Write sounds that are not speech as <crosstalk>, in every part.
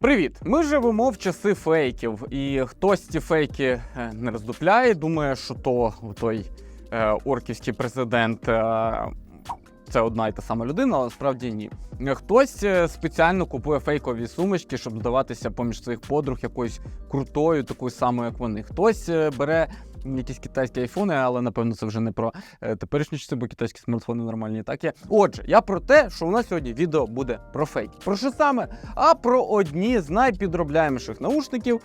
Привіт! Ми живемо в часи фейків, і хтось ці фейки е, не роздупляє, думає, що то той е, орківський президент. Це одна і та сама людина, але насправді ні. Хтось е, спеціально купує фейкові сумочки, щоб здаватися поміж своїх подруг якоюсь крутою, такою самою, як вони. Хтось е, бере якісь китайські айфони, але напевно це вже не про е, теперішні часи, бо китайські смартфони нормальні так є. Отже, я про те, що у нас сьогодні відео буде про фейки. Про що саме? А про одні з найпідробляєміших наушників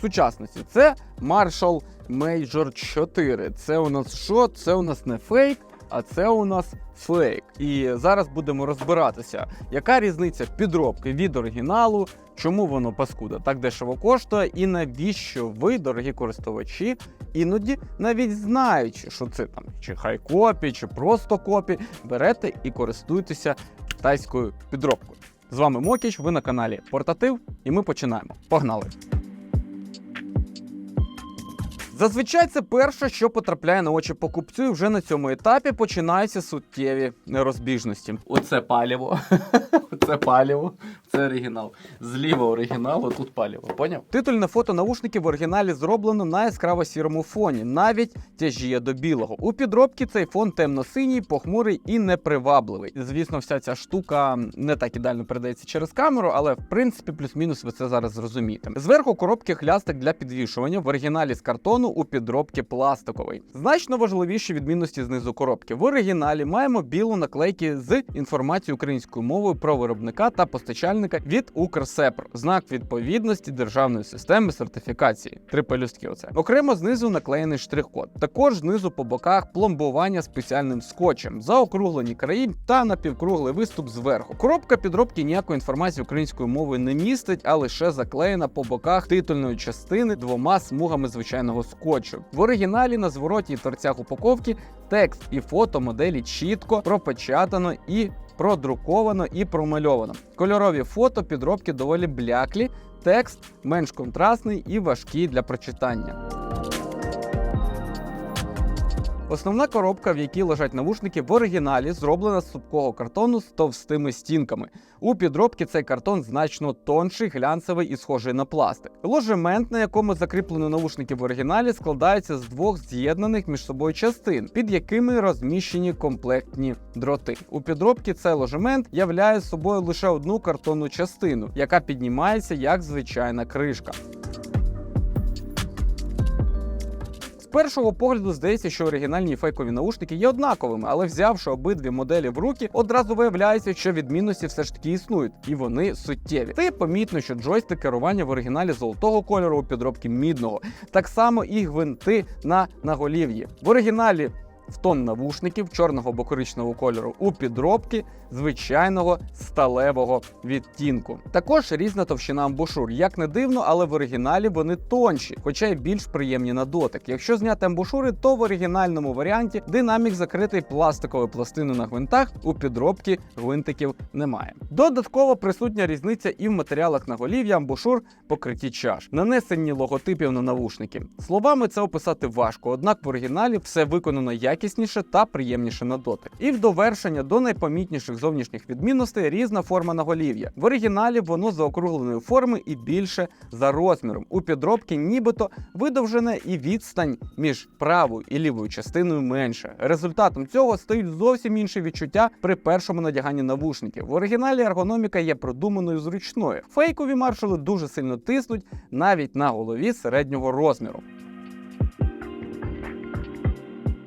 сучасності. Це Marshall Major 4. Це у нас що? Це у нас не фейк. А це у нас фейк. І зараз будемо розбиратися, яка різниця підробки від оригіналу, чому воно паскуда так дешево коштує, і навіщо ви, дорогі користувачі, іноді навіть знаючи, що це там чи хайкопі, чи просто копі, берете і користуєтеся китайською підробкою. З вами Мокіч, ви на каналі Портатив, і ми починаємо. Погнали! Зазвичай це перше, що потрапляє на очі покупцю, і вже на цьому етапі починаються суттєві розбіжності. Оце паліво, <laughs> це паліво, це оригінал. Зліва оригінал, а тут паліво. Поняв? Титульне фото наушників в оригіналі зроблено на яскраво сірому фоні, навіть тяжіє до білого. У підробці цей фон темно-синій, похмурий і непривабливий. Звісно, вся ця штука не так ідеально передається через камеру, але в принципі плюс-мінус ви це зараз зрозумієте. Зверху коробки хлястик для підвішування в оригіналі з картону у підробці пластиковий. Значно важливіші відмінності знизу коробки. В оригіналі маємо білу наклейки з інформацією українською мовою про виробника та постачальника від Укрсепр, знак відповідності державної системи сертифікації. Три пелюстки. Оце окремо знизу наклеєний штрих-код. Також знизу по боках пломбування спеціальним скотчем, заокруглені краї та напівкруглий виступ зверху. Коробка підробки ніякої інформації українською мовою не містить, а лише заклеєна по боках титульної частини двома смугами звичайного скотчу. В оригіналі на звороті і торцях упаковки текст і фото моделі чітко пропечатано і продруковано і промальовано. Кольорові фото підробки доволі бляклі, текст менш контрастний і важкий для прочитання. Основна коробка, в якій лежать навушники, в оригіналі зроблена з супкого картону з товстими стінками. У підробці цей картон значно тонший, глянцевий і схожий на пластик. Ложемент, на якому закріплено навушники в оригіналі, складається з двох з'єднаних між собою частин, під якими розміщені комплектні дроти. У підробці цей ложемент являє собою лише одну картонну частину, яка піднімається як звичайна кришка. Першого погляду здається, що оригінальні фейкові наушники є однаковими, але взявши обидві моделі в руки, одразу виявляється, що відмінності все ж таки існують, і вони суттєві. Ти помітно, що джойстик керування в оригіналі золотого кольору у підробки мідного. Так само і гвинти на наголів'ї. В оригіналі в тон навушників чорного або кольору у підробці звичайного сталевого відтінку. Також різна товщина амбушур. Як не дивно, але в оригіналі вони тонші, хоча й більш приємні на дотик. Якщо зняти амбушури, то в оригінальному варіанті динамік закритий пластиковою пластиною на гвинтах. У підробці гвинтиків немає. Додатково присутня різниця і в матеріалах наголів'я амбушур покриті чаш, нанесені логотипів на навушники. Словами це описати важко, однак в оригіналі все виконано якісніше та приємніше на дотик. І в довершення до найпомітніших зовнішніх відмінностей різна форма наголів'я. В оригіналі воно заокругленої форми і більше за розміром. У підробці нібито видовжене і відстань між правою і лівою частиною менше. Результатом цього стають зовсім інші відчуття при першому надяганні навушників. В оригіналі ергономіка є продуманою зручною. Фейкові маршали дуже сильно тиснуть навіть на голові середнього розміру.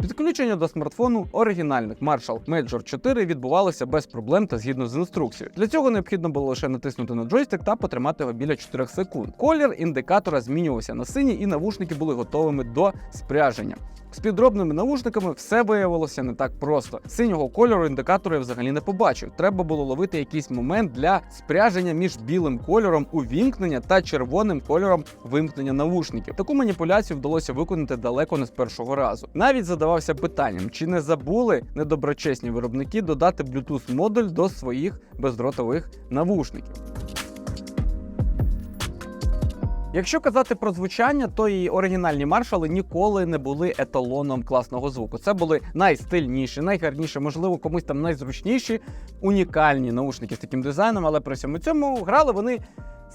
Підключення до смартфону оригінальних Marshall Major 4 відбувалося без проблем та згідно з інструкцією. Для цього необхідно було лише натиснути на джойстик та потримати його біля 4 секунд. Колір індикатора змінювався на синій, і навушники були готовими до спряження. З підробними навушниками все виявилося не так просто. Синього кольору індикатора я взагалі не побачив. Треба було ловити якийсь момент для спряження між білим кольором увімкнення та червоним кольором вимкнення навушників. Таку маніпуляцію вдалося виконати далеко не з першого разу. Навіть задавався питанням, чи не забули недоброчесні виробники додати Bluetooth модуль до своїх бездротових навушників. Якщо казати про звучання, то і оригінальні маршали ніколи не були еталоном класного звуку. Це були найстильніші, найгарніші, можливо, комусь там найзручніші, унікальні наушники з таким дизайном, але при всьому цьому грали вони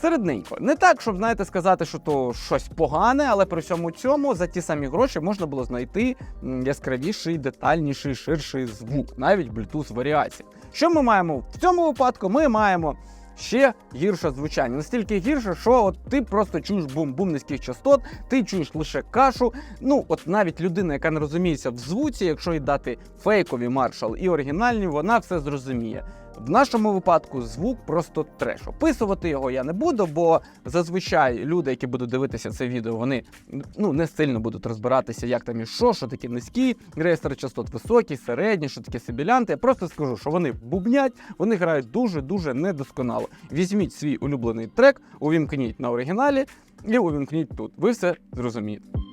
середненько. Не так, щоб знаєте, сказати, що то щось погане, але при всьому цьому за ті самі гроші можна було знайти яскравіший, детальніший, ширший звук, навіть Bluetooth варіації. Що ми маємо в цьому випадку? Ми маємо ще гірше звучання. Настільки гірше, що от ти просто чуєш бум-бум низьких частот, ти чуєш лише кашу. Ну, от навіть людина, яка не розуміється в звуці, якщо їй дати фейкові маршал і оригінальні, вона все зрозуміє. В нашому випадку звук просто треш. Описувати його я не буду, бо зазвичай люди, які будуть дивитися це відео, вони ну не сильно будуть розбиратися, як там і що, що таке низький реєстр частот високий, середній, що таке сибілянти. Я просто скажу, що вони бубнять, вони грають дуже дуже недосконало. Візьміть свій улюблений трек, увімкніть на оригіналі і увімкніть тут. Ви все зрозумієте.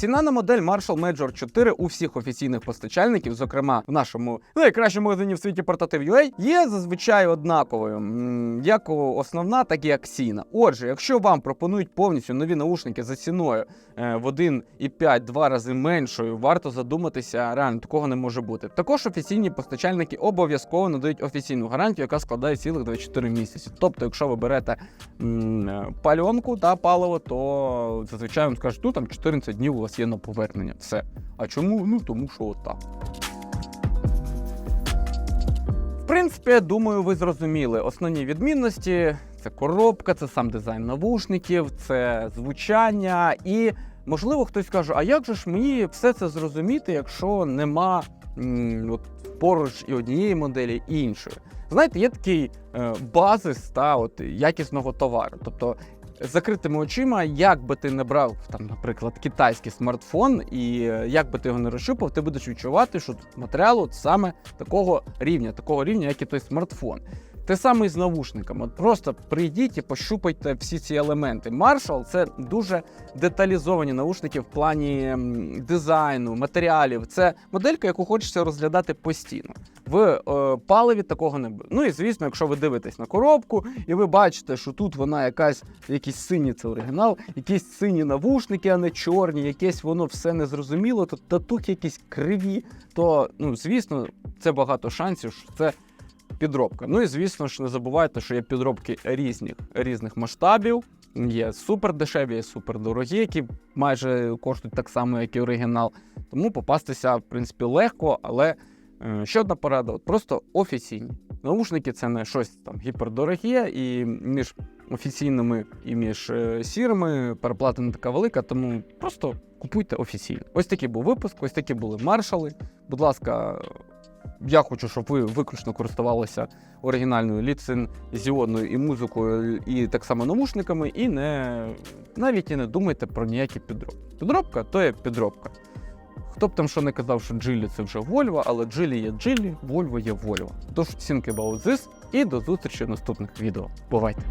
Ціна на модель Marshall Major 4 у всіх офіційних постачальників, зокрема в нашому найкращому магазині в світі Portative.ua, є зазвичай однаковою, як основна, так і акційна. Отже, якщо вам пропонують повністю нові наушники за ціною е, в 1,5-2 рази меншою, варто задуматися, реально такого не може бути. Також офіційні постачальники обов'язково надають офіційну гарантію, яка складає цілих 24 місяці. Тобто, якщо ви берете м, е, пальонку та паливо, то зазвичай вам скажуть, ну там 14 днів у вас є на повернення. Все. А чому? Ну тому що отак. В принципі, я думаю, ви зрозуміли основні відмінності: це коробка, це сам дизайн навушників, це звучання. І можливо хтось скаже, а як же ж мені все це зрозуміти, якщо нема м, от, поруч і однієї моделі, і іншої. Знаєте, є такий е, базис та от якісного товару. Тобто закритими очима, як би ти не брав там, наприклад, китайський смартфон, і е, як би ти його не розщупав, ти будеш відчувати, що тут матеріал от саме такого рівня, такого рівня, як і той смартфон. Те саме і з навушниками. Просто прийдіть і пощупайте всі ці елементи. Marshall – це дуже деталізовані наушники в плані дизайну, матеріалів. Це моделька, яку хочеться розглядати постійно. В е, паливі такого не буде. Ну і звісно, якщо ви дивитесь на коробку, і ви бачите, що тут вона якась, якісь сині, це оригінал, якісь сині навушники, а не чорні, якесь воно все незрозуміло, то татухи якісь криві, то ну звісно, це багато шансів, що це підробка. Ну і звісно ж, не забувайте, що є підробки різних, різних масштабів. Є супер дешеві, є супер дорогі, які майже коштують так само, як і оригінал. Тому попастися, в принципі, легко, але е, ще одна порада: от просто офіційні. Наушники це не щось там гіпердороге, і між офіційними і між е, сірими переплата не така велика, тому просто купуйте офіційно. Ось такий був випуск, ось такі були маршали. Будь ласка, я хочу, щоб ви виключно користувалися оригінальною ліцензіонною і музикою, і так само навушниками, і не навіть і не думайте про ніякі підробки. Підробка то є підробка. Хто б там що не казав, що Джилі це вже Volvo, але Джилі є Джилі, Volvo є Volvo. Тож about this і до зустрічі в наступних відео. Бувайте!